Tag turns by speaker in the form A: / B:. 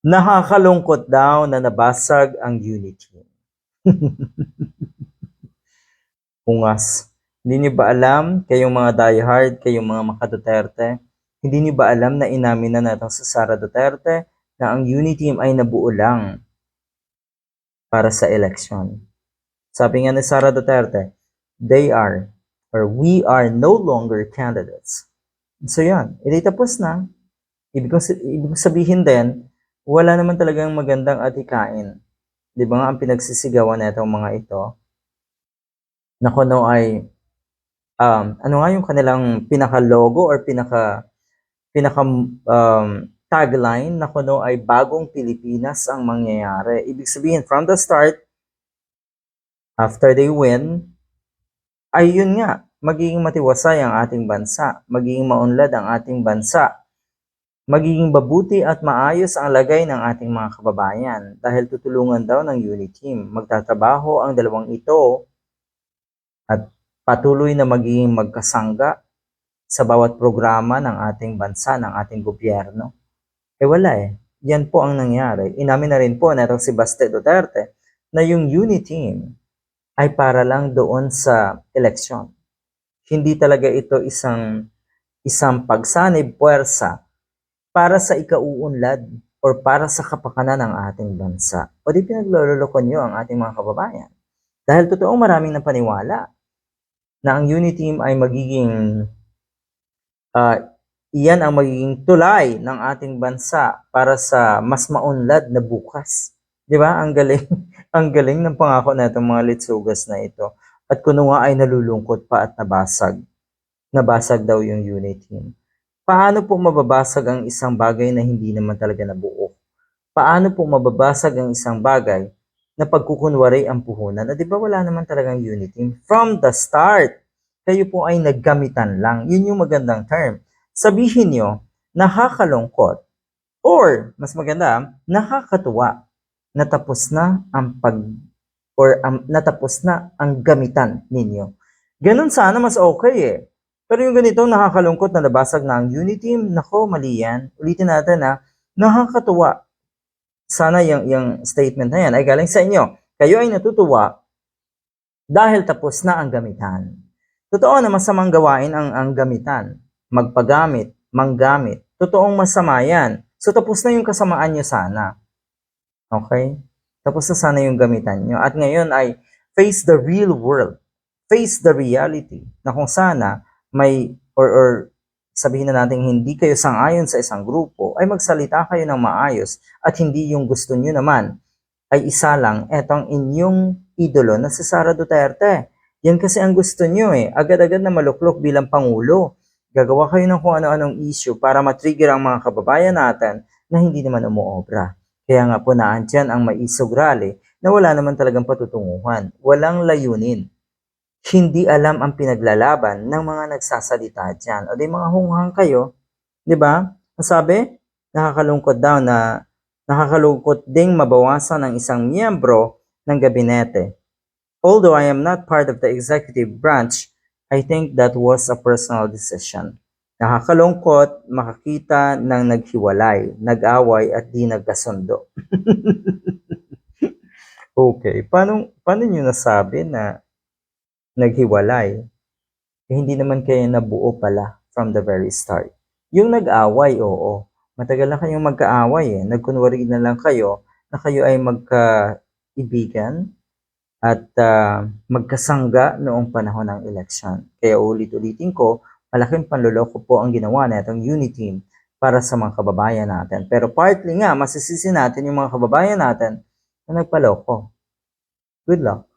A: Nakakalungkot daw na nabasag ang unity. Ungas. Hindi niyo ba alam, kayong mga diehard, kayong mga makaduterte, hindi niyo ba alam na inamin na natin sa Sara Duterte na ang unity team ay nabuo lang para sa eleksyon. Sabi nga ni Sara Duterte, they are or we are no longer candidates. So yan, edi tapos na. Ibig, ibig sabihin din, wala naman talagang magandang atikain. Di ba nga ang pinagsisigawan na itong mga ito, na kuno ay, um, ano nga yung kanilang pinaka-logo or pinaka, pinaka um, tagline na kuno ay bagong Pilipinas ang mangyayari. Ibig sabihin, from the start, after they win, ay yun nga, magiging matiwasay ang ating bansa, magiging maunlad ang ating bansa, magiging babuti at maayos ang lagay ng ating mga kababayan dahil tutulungan daw ng unit team. Magtatrabaho ang dalawang ito at patuloy na magiging magkasangga sa bawat programa ng ating bansa, ng ating gobyerno. Eh wala eh. Yan po ang nangyari. Inamin na rin po na si Baste Duterte na yung unit team ay para lang doon sa eleksyon. Hindi talaga ito isang isang pagsanib puwersa para sa ikauunlad or para sa kapakanan ng ating bansa. O di pinaglololoko nyo ang ating mga kababayan. Dahil totoong maraming napaniwala na ang unity team ay magiging ah, iyan ang magiging tulay ng ating bansa para sa mas maunlad na bukas. 'Di ba? Ang galing, ang galing ng pangako na itong mga litsugas na ito. At kuno nga ay nalulungkot pa at nabasag. Nabasag daw yung unit team. Paano po mababasag ang isang bagay na hindi naman talaga nabuo? Paano po mababasag ang isang bagay na pagkukunwari ang puhunan? Na di ba wala naman talagang unit team? From the start, kayo po ay naggamitan lang. Yun yung magandang term. Sabihin nyo, nakakalungkot or mas maganda, nakakatuwa natapos na ang pag or ang natapos na ang gamitan ninyo. Ganun sana mas okay eh. Pero yung ganito nakakalungkot na nabasag na ang unity nako mali yan. Ulitin natin na nakakatuwa. Sana yung, yung statement na yan ay galing sa inyo. Kayo ay natutuwa dahil tapos na ang gamitan. Totoo na masamang gawain ang, ang gamitan. Magpagamit, manggamit. Totoong masama yan. So tapos na yung kasamaan nyo sana. Okay? Tapos na sana yung gamitan nyo. At ngayon ay face the real world. Face the reality. Na kung sana may, or, or sabihin na natin hindi kayo sangayon sa isang grupo, ay magsalita kayo ng maayos at hindi yung gusto nyo naman ay isa lang, etong inyong idolo na si Sara Duterte. Yan kasi ang gusto nyo eh. Agad-agad na maluklok bilang Pangulo. Gagawa kayo ng kung ano-anong issue para matrigger ang mga kababayan natin na hindi naman umuobra. Kaya nga po naandyan ang maisog rally na wala naman talagang patutunguhan. Walang layunin. Hindi alam ang pinaglalaban ng mga nagsasalita dyan. O di mga hunghang kayo, di ba? Ang sabi, nakakalungkot daw na nakakalungkot ding mabawasan ng isang miyembro ng gabinete. Although I am not part of the executive branch, I think that was a personal decision. Nakakalungkot makakita ng naghiwalay, nag-away at di nagkasundo. okay, paano, paano nyo nasabi na naghiwalay? Eh, hindi naman kayo nabuo pala from the very start. Yung nag-away, oo. Matagal na kayong magkaaway eh. Nagkunwari na lang kayo na kayo ay magkaibigan at ah, magkasangga noong panahon ng eleksyon. Kaya ulit-ulitin ko, malaking panloloko po ang ginawa na itong unity team para sa mga kababayan natin. Pero partly nga, masisisi natin yung mga kababayan natin na nagpaloko. Good luck.